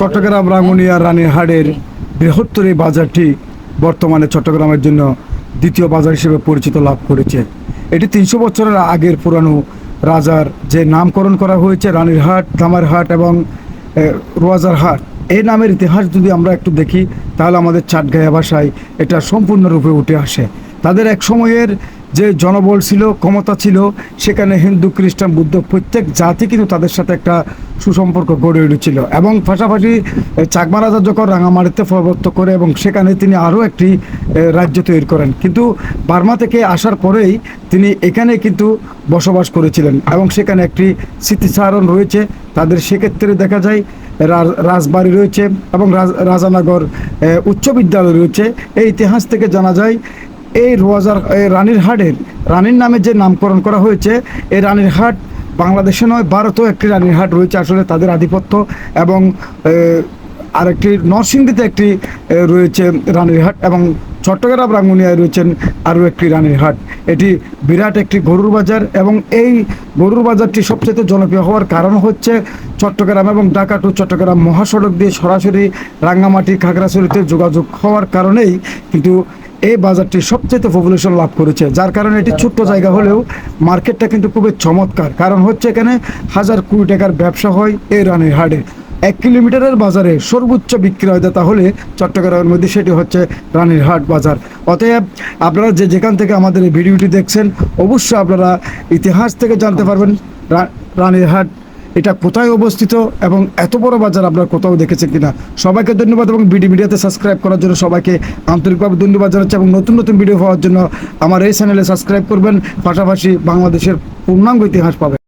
চট্টগ্রাম রাঙ্গুনিয়া রানীহাটের বৃহত্তর এই বাজারটি বর্তমানে চট্টগ্রামের জন্য দ্বিতীয় বাজার হিসেবে পরিচিত লাভ করেছে। এটি তিনশো বছরের আগের পুরানো রাজার যে নামকরণ করা হয়েছে রানীরহাট ধামারহাট এবং এ, রোয়াজারহাট। এই নামের ইতিহাস যদি আমরা একটু দেখি তাহলে আমাদের চাটগাঁয়া ভাষায় এটা সম্পূর্ণরূপে উঠে আসে। তাদের এক সময়ের যে জনবল ছিল, ক্ষমতা ছিল, সেখানে হিন্দু, খ্রিস্টান, বুদ্ধ প্রত্যেক জাতি কিন্তু তাদের সাথে একটা সুসম্পর্ক গড়ে উঠেছিল। এবং পাশাপাশি চাকমা রাজা যখন রাঙামাটিতে প্রবর্তন করে এবং সেখানে তিনি আরও একটি রাজ্য তৈরি করেন। কিন্তু বার্মা থেকে আসার পরেই তিনি এখানে কিন্তু বসবাস করেছিলেন এবং সেখানে একটি স্মৃতিচারণ রয়েছে। তাদের সেক্ষেত্রে দেখা যায় রাজবাড়ি রয়েছে এবং রাজ- রাজানগর উচ্চ বিদ্যালয় রয়েছে। এই ইতিহাস থেকে জানা যায় এই রোয়াজার, এই রানীর হাটের, রানীর নামে যে নামকরণ করা হয়েছে, এই রানীর হাট বাংলাদেশে নয়, ভারতেও একটি রানীর হাট রয়েছে আসলে তাদের আধিপত্য এবং আরেকটি নরসিংদীতে একটি রয়েছে রানীর হাট এবং চট্টগ্রাম রাঙ্গুনিয়ায় রয়েছেন আরও একটি রানীর হাট। এটি বিরাট একটি গরুর বাজার এবং এই গরুর বাজারটি সবচেয়ে জনপ্রিয় হওয়ার কারণ হচ্ছে চট্টগ্রাম এবং ঢাকা টু চট্টগ্রাম মহাসড়ক দিয়ে সরাসরি রাঙ্গামাটি খাগড়াছড়িতে যোগাযোগ হওয়ার কারণেই কিন্তু এই বাজারটি সবচেয়ে পপুলেশন লাভ করেছে, যার কারণে এটি ছোট্ট জায়গা হলেও মার্কেটটা কিন্তু খুবই চমৎকার। কারণ হচ্ছে এখানে হাজার কুড়ি টাকার ব্যবসা হয় এই রানের হাটে। এক কিলোমিটারের বাজারে সর্বোচ্চ বিক্রয়দাতা তাহলে চট্টগ্রামের মধ্যে সেটি হচ্ছে রানীর হাট বাজার। অতএব আপনারা যে যেখান থেকে আমাদের এই ভিডিওটি দেখছেন, অবশ্যই আপনারা ইতিহাস থেকে জানতে পারবেন রা- রানীর হাট এটা কোথায় অবস্থিত এবং এত বড় বাজার আপনারা কোথাও দেখেছেন কিনা? সবাইকে ধন্যবাদ এবং বিডি মিডিয়াতে সাবস্ক্রাইব করার জন্য সবাইকে আন্তরিকভাবে ধন্যবাদ জানাচ্ছি এবং নতুন নতুন ভিডিও হওয়ার জন্য আমার এই চ্যানেলে সাবস্ক্রাইব করবেন, পাশাপাশি বাংলাদেশের পূর্ণাঙ্গ ইতিহাস পাবেন।